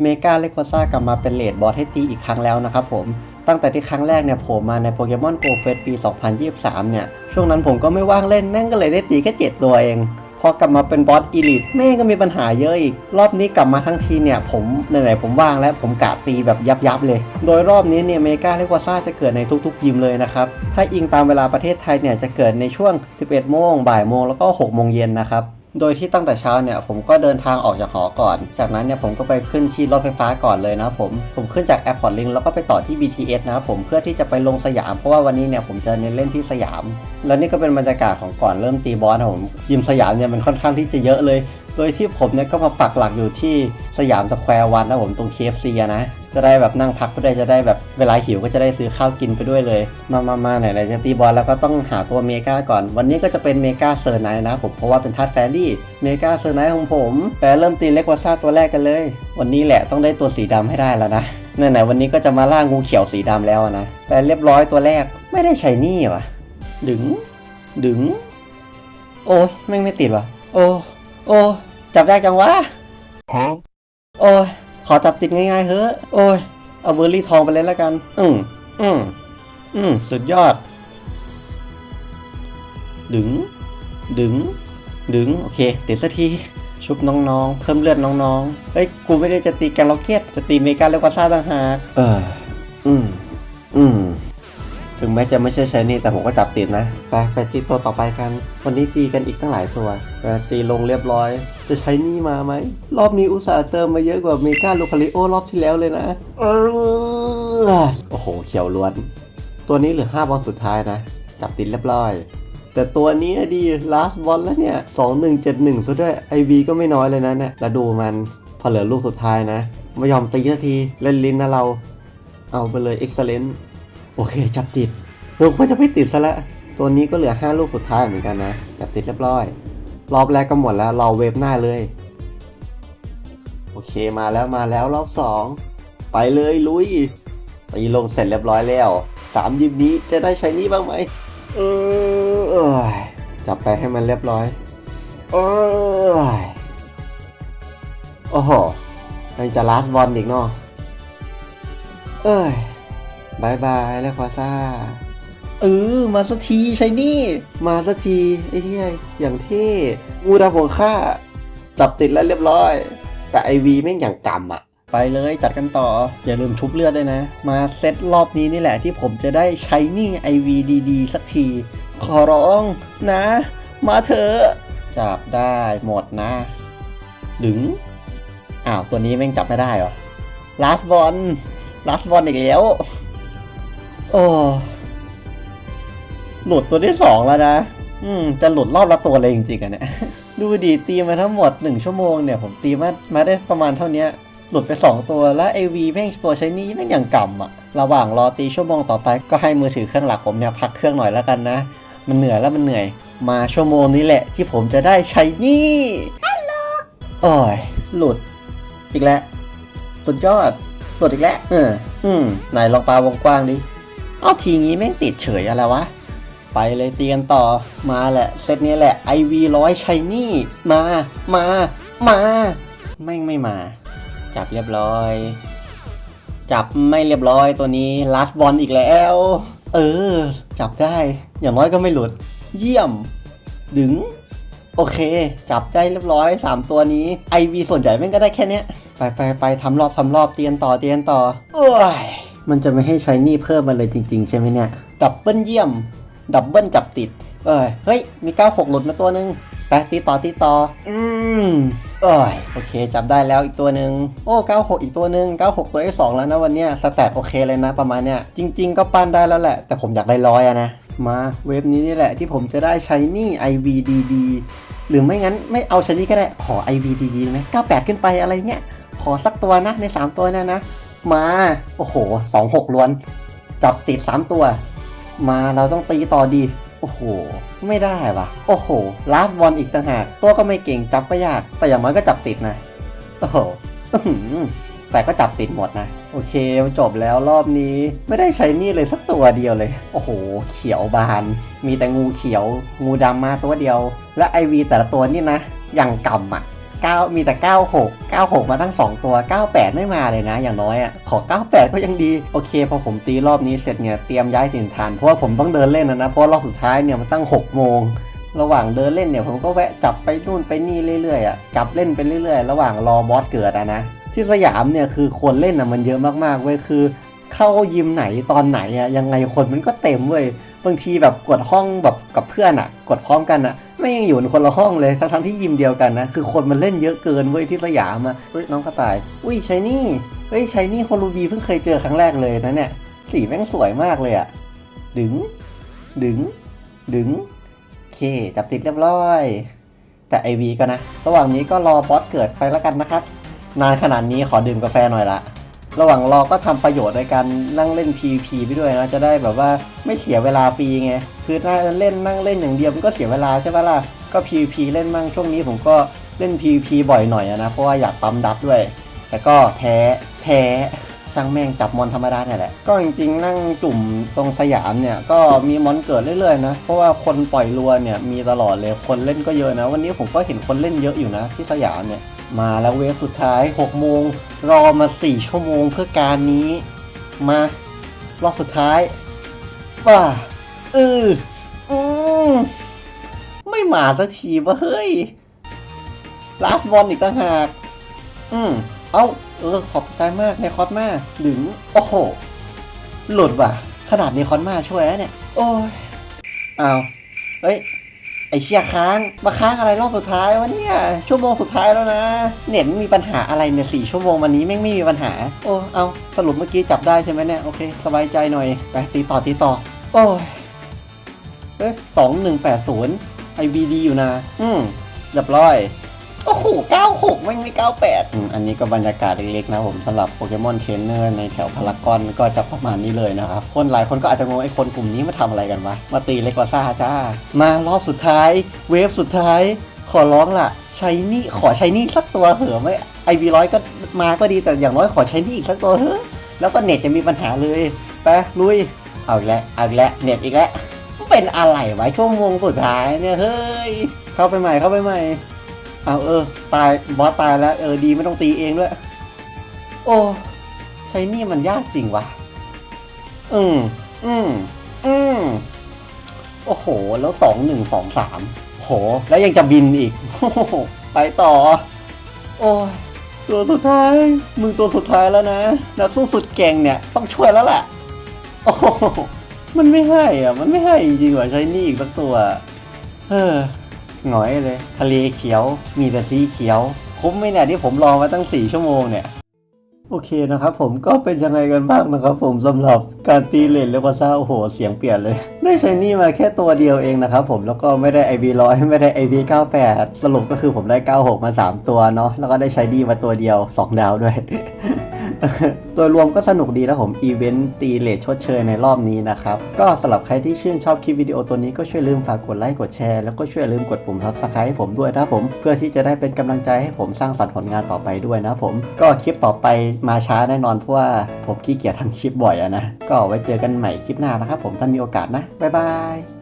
เมกาเลควาซ่ากลับมาเป็นเลดบอสให้ตีอีกครั้งแล้วนะครับผม ตั้งแต่ที่ครั้งแรกเนี่ยผล่มาในโปเกมอนโกเฟสปี 2023 เนี่ย ช่วงนั้นผมก็ไม่ว่างเล่นแม่งก็เลยได้ตีแค่ 7 ตัวเอง พอกลับมาเป็นบอสอีลิทแม่งก็มีปัญหาเยอะอีก รอบนี้กลับมาทั้งทีเนี่ย ผมไหนๆผมว่างแล้วผมกะตีแบบยับๆเลย โดยรอบนี้เนี่ยเมกาเลควาซ่าจะเกิดในทุกๆ ยิมเลยนะครับ ถ้าอิงตามเวลาประเทศไทยเนี่ยจะเกิดในช่วง 11 โมงบ่ายโมงแล้วก็ 6 โมงเย็นนะครับ โดยที่ตั้งแต่เช้าเนี่ยผมก็เดินทางออกจากหอก่อน จากนั้นเนี่ยผมก็ไปขึ้นที่รถไฟฟ้าก่อนเลยนะครับผม ผมขึ้นจาก Airport Link แล้วก็ไปต่อที่ BTS นะครับผมเพื่อที่จะไปลงสยาม เพราะว่าวันนี้เนี่ยผมจะเน้นเล่นที่สยาม แล้วนี่ก็เป็นบรรยากาศของก่อนเริ่มตีบอสนะผมยิมสยามเนี่ยมันค่อนข้างที่จะเยอะเลย โดยที่ผมเนี่ยก็มาปักหลักอยู่ที่สยามสแควร์วันนะผมตรง KFC นะ จะได้แบบนั่งพักก็ได้จะได้แบบเวลาหิวก็จะได้ซื้อข้าวกินไปด้วยเลย มามามาไหนๆจะตีบอลแล้วก็ต้องหาตัวเมกาก่อน วันนี้ก็จะเป็นเมกาเซอร์ไนนะผมเพราะว่าเป็นทัดแฟรี่เมกาเซอร์ไนของผมแต่เริ่มตีเล็กวาซ่าตัวแรกกันเลย วันนี้แหละต้องได้ตัวสีดำให้ได้แล้วนะไหนๆวันนี้ก็จะมาล่างูเขียวสีดำแล้วอะนะแต่เรียบร้อยตัวแรกไม่ได้ใช้นี่ว่ะดึง ดึง โอ้ยแม่งไม่ติดว่ะโอ้โอ้จับยากจังวะ Huh? โอ้ย ขอจับติดง่ายๆเฮ้อโอ้ย เอาเบอร์รี่ทองไปเลยแล้วกัน อืมอืมอืมสุดยอด ดึง ดึง ดึง โอเค ติดสักทีชุบน้องๆ เพิ่มเลือดน้องๆ เฮ้ย กูไม่ได้จะตีแกนล็อกเก็ต จะตีเมกาเลกวาซ่าต่างหาก เออ แม้จะไม่ใช่ใช้นี่แต่ผมก็จับติดนะไปไปตีตัวต่อไปกัน วันนี้ตีกันอีกตั้งหลายตัวแต่ตีลงเรียบร้อย จะใช้นี่มาไหม รอบนี้อุตส่าห์เติมมาเยอะกว่าเมกาโลคาริโอรอบที่แล้วเลยนะโอ้โหเขียวล้วน ตัวนี้เหลือ5บอลสุดท้ายนะ จับติดเรียบร้อย แต่ตัวนี้ดี last บอลแล้วเนี่ย 2171ซะด้วย IV ก็ไม่น้อยเลยนะเนี่ยแล้วดูมันพอเหลือลูกสุดท้ายนะไม่ยอมตีสักทีเล่นลิ้นนะเรา เอาไปเลย excellent โอเค จับติดลูกก็จะไม่ติดซะแล้วตัวนี้ก็เหลือ 5 ลูกสุดท้ายเหมือนกันนะ จับติดเรียบร้อย รอบแรกก็หมดแล้วรอเวฟหน้าเลย โอเคมาแล้วมาแล้วรอบ 2 ไปเลยลุยตีลงเสร็จเรียบร้อยแล้วสามยิมนี้จะได้ใช้นี้บ้างไหมเออเอยจับไปให้มันเรียบร้อยเอยโอ้โหยังจะลาสบอลอีกเนาะเอ้ย บายบายแล้วควาซ่า เออ มาสักทีใช่นี่ มาสักที ไอ้เหี้ยอย่างเท่งูดำของข้า จับติดแล้วเรียบร้อย แต่ไอวีแม่งอย่างกำอะไปเลยจัดกันต่อ อย่าลืมชุบเลือดด้วยนะ มาเซตรอบนี้นี่แหละที่ผมจะได้ใช้นี่ไอวีดีๆสักที ขอร้องนะ มาเถอะจับได้หมดนะ ดึง อ้าว ตัวนี้แม่งจับไม่ได้เหรอลาสบอลลาสบอลอีกแล้ว โอ้หลุดตัวที่สองแล้วนะ อืม จะหลุดรอบละตัวเลยจริงๆอะเนี่ย ดูดีตีมาทั้งหมดหนึ่งชั่วโมงเนี่ย ผมตีมา มาได้ประมาณเท่าเนี้ยหลุดไปสองตัวแล้วไอวีแม่งตัวใช้นี่แม่งอย่างกำอะระหว่างรอตีชั่วโมงต่อไปก็ให้มือถือเครื่องหลักผมเนี่ยพักเครื่องหน่อยแล้วกันนะ มันเหนื่อยแล้วมันเหนื่อย มาชั่วโมงนี้แหละที่ผมจะได้ใช้นี่โอ้ย หลุด อีกแล้ว สุดยอด หลุดอีกแล้ว เออ อืม ไหนลองปาวงกว้างดิเอ้าทีงี้แม่งติดเฉยอะไรวะ ไปเลยตีกันต่อมาแหละ เซตนี้แหละ IV ร้อยชัยนี่ มา มา มา แม่งไม่มา จับเรียบร้อย จับไม่เรียบร้อยตัวนี้ last ball อีกแล้ว เออ จับได้ อย่างน้อยก็ไม่หลุด เยี่ยม ดึงโอเค จับได้เรียบร้อย 3 ตัวนี้ IV ส่วนใหญ่แม่งก็ได้แค่เนี้ยไปไปไปทำรอบทำรอบเตียนต่อเตียนต่อ โอ้ย มันจะไม่ให้ใช้หนี่เพิ่มมาเลยจริง ๆ ใช่ไหมเนี่ย ดับเบิลเยี่ยม ดับเบิลจับติด เอ้ย เฮ้ย มี 96 หลุดมาตัวหนึ่งไปตีต่อตีต่อ อืม เอ้ย โอเคจับได้แล้วอีกตัวหนึ่งโอ้ 96 อีกตัวหนึ่ง96 ตัวที่2แล้วนะวันเนี้ยสแตทโอเคเลยนะประมาณเนี้ย จริง ๆ ก็ปั้นได้แล้วแหละ แต่ผมอยากได้ร้อยอะนะ มาเว็บนี้นี่แหละที่ผมจะได้ใช้หนี่ IVDD หรือไม่งั้นไม่เอาชนิดก็ได้ ขอ IVDD ไหม98 ขึ้นไปอะไรเงี้ย ขอสักตัวนะใน 3 ตัวนะนะ มา โอ้โห26ล้วน จับติด3ตัว มาเราต้องตีต่อดี โอ้โห ไม่ได้วะโอ้โห ลาสบอลอีกต่างหาก ตัวก็ไม่เก่งจับก็ยาก แต่อย่างน้อยก็จับติดนะ โอ้โหแต่ก็จับติดหมดนะ โอเคจบแล้วรอบนี้ ไม่ได้ใช้นี่เลยสักตัวเดียวเลย โอ้โห เขียวบาน มีแต่งูเขียว งูดำมาตัวเดียว และไอวีแต่ละตัวนี่นะ อย่างกำอะ 9 มีแต่ 96 96 มาทั้ง 2 ตัว 98 ไม่มาเลยนะ อย่างน้อยอะ ขอ 98 ก็ยังดี โอเค พอผมตีรอบนี้เสร็จเนี่ย เตรียมย้ายถิ่นฐาน เพราะว่าผมต้องเดินเล่นนะนะ เพราะรอบสุดท้ายเนี่ยมันตั้ง 6 โมง ระหว่างเดินเล่นเนี่ยผมก็แวะจับไปนู่นไปนี่เรื่อยๆอะ จับเล่นไปเรื่อยๆ ระหว่างรอบอสเกิดอะนะ ที่สยามเนี่ยคือคนเล่นอะมันเยอะมากๆเว้ย คือ เข้ายิมไหนตอนไหนอะยังไงคนมันก็เต็มเว้ย บางทีแบบกดห้องแบบกับเพื่อนอะกดพร้อมกันอะไม่ยังอยู่ในคนละห้องเลยทั้งทั้งที่ยิมเดียวกันนะคือคนมันเล่นเยอะเกินเว้ยที่สยามอะเฮ้ยน้องกระต่าย อุ้ยชายนี่เฮ้ยชายนี่คนรูบีเพิ่งเคยเจอครั้งแรกเลยนะเนี่ยสีแม่งสวยมากเลยอะดึง ดึง ดึงโอเค จับติดเรียบร้อย แต่ไอวีก็นะ ระหว่างนี้ก็รอบอสเกิดไปแล้วกันนะครับ นานขนาดนี้ขอดื่มกาแฟหน่อยละ ระหว่างรอก็ทำประโยชน์ในการนั่งเล่น PVP ไปด้วยนะ จะได้แบบว่าไม่เสียเวลาฟรีไง คือถ้าเล่นนั่งเล่นอย่างเดียวมันก็เสียเวลาใช่ปะล่ะ ก็ PVP เล่นมั่งช่วงนี้ผมก็เล่น PVP บ่อยหน่อยนะ เพราะว่าอยากปั๊มดับด้วย แต่ก็แพ้ แพ้ ช่างแม่งจับมอนธรรมดาเนี่ยแหละ ก็จริงๆ นั่งจุ่มตรงสยามเนี่ย ก็มีมอนเกิดเรื่อยๆนะ เพราะว่าคนปล่อยรัวเนี่ยมีตลอดเลย คนเล่นก็เยอะนะ วันนี้ผมก็เห็นคนเล่นเยอะอยู่นะที่สยามเนี่ย มาแล้วเวฟสุดท้าย 6 โมง รอมา 4 ชั่วโมงเพื่อการนี้ มารอบสุดท้ายป่าเอออืมไม่มาสักทีวะเฮ้ยลาสบอลอีกต่างหาก อืม เอ้า เออ ขอบใจมากในคอสมาหรือโอ้โห หลุดว่ะ ขนาดในคอสมาช่วยแล้วเนี่ย โอ้ยอ้าวเฮ้ย ไอเชียค้าง มาค้างอะไรรอบสุดท้ายวะเนี่ย ชั่วโมงสุดท้ายแล้วนะ เน็ตมีปัญหาอะไรเนี่ยสี่ชั่วโมงวันนี้แม่งไม่มีปัญหา โอ้เอาสรุปเมื่อกี้จับได้ใช่ไหมเนี่ย โอเค สบายใจหน่อย ไปตีต่อตีต่อ โอ้ยเอ้สองหนึ่งแปดศูนย์ไอบีดีอยู่นะ อืมเรียบร้อย โอ้โห96ไม่ไม่98อืมอันนี้ก็บรรยากาศเล็กๆนะผมสำหรับโปเกมอนเทรนเนอร์ในแถวพารากอนก็จะประมาณนี้เลยนะครับ คนหลายคนก็อาจจะงงไอ้คนกลุ่มนี้มาทำอะไรกันวะ มาตีเลกวาซ่าจ้า มารอบสุดท้าย เวฟสุดท้าย ขอร้องล่ะใช้นี่ขอใช้นี่สักตัวเหอะไม่ไอวีร้อยก็มาก็ดีแต่อย่างน้อยขอใช้นี่อีกสักตัวเถอะแล้วก็เน็ตจะมีปัญหาเลยไปลุยเอาอีกแล้วเอาอีกแล้วเน็ตอีกแล้วเป็นอะไรวะชั่วโมงสุดท้ายเนี่ยเฮ้ยเข้าไปใหม่เข้าไปใหม่ เอาเออ ตายบอสตายแล้ว เออดีไม่ต้องตีเองด้วย โอ้ใช้นี่มันยากจริงวะอืมอืมอืมโอ้โห แล้วสองหนึ่งสองสามโห แล้วยังจะบินอีกอไปต่อ โอ้ยตัวสุดท้าย มึงตัวสุดท้ายแล้วนะ นักสู้สุดเก่งเนี่ย ต้องช่วยแล้วแหละโอ้โหมันไม่ให้อะ มันไม่ให้จริงๆว่ะใช้นี่อีกสักตัว เออ หงอยเลย ทะเลเขียวมีแต่สีเขียว คุ้มไหมเนี่ยที่ผมรอมาตั้ง 4 ชั่วโมงเนี่ย โอเคนะครับผมก็เป็นยังไงกันบ้างนะครับผมสำหรับการตีเลนเลวาซ่าโอ้โห เสียงเปลี่ยนเลย ได้ใช้นี่มาแค่ตัวเดียวเองนะครับผมแล้วก็ไม่ได้ IV ร้อยไม่ได้ IV 98สรุปก็คือผมได้ 96 มา 3 ตัวเนาะแล้วก็ได้ใช้ดีมาตัวเดียว 2 ดาวด้วย โดยรวมก็สนุกดีนะผมอีเวนต์ตีเลทชดเชยในรอบนี้นะครับ ก็สำหรับใครที่ชื่นชอบคลิปวิดีโอตัวนี้ก็ช่วยลืมฝากกดไลค์กดแชร์แล้วก็ช่วยลืมกดปุ่ม subscribe ให้ผมด้วยนะผม เพื่อที่จะได้เป็นกำลังใจให้ผมสร้างสรรค์ผลงานต่อไปด้วยนะผม ก็คลิปต่อไปมาช้าแน่นอนเพราะว่าผมขี้เกียจทำคลิปบ่อยอะนะก็ไว้เจอกันใหม่คลิปหน้านะครับผมถ้ามีโอกาสนะบ๊ายบาย